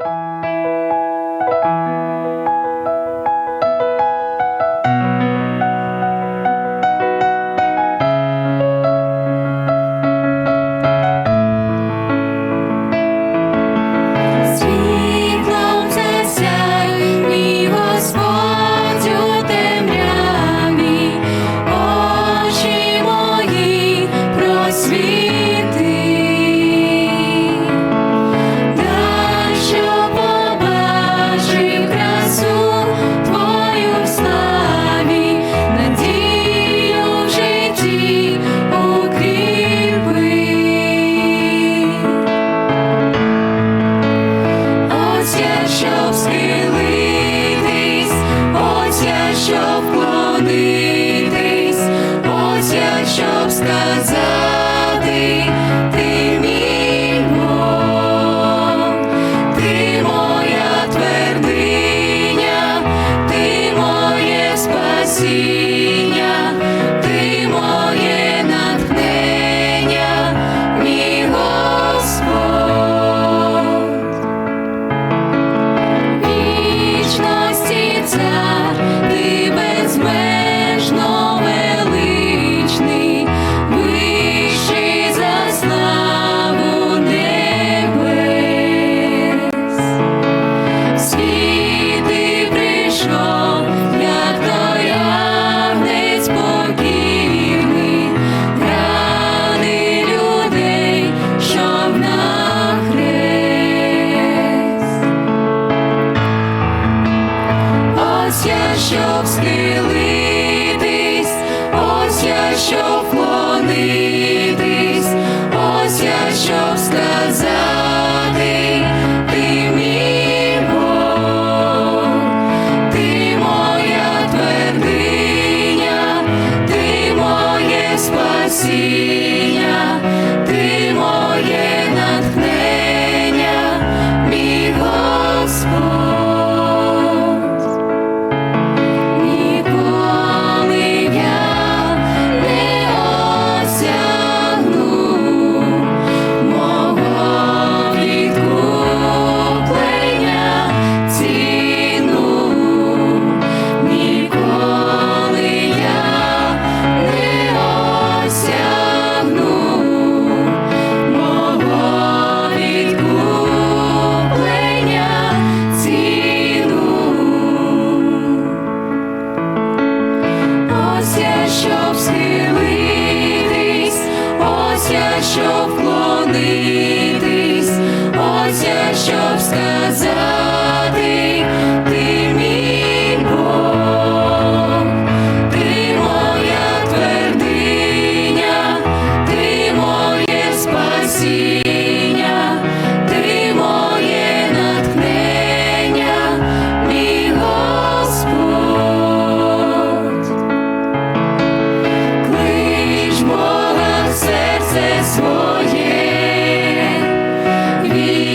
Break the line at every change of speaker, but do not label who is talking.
Bye. сказати. Я, щоб схилитись, ось я, щоб вклонитись, ось я, щоб сказати. щоб вклонитись, Отця, щоб сказати. be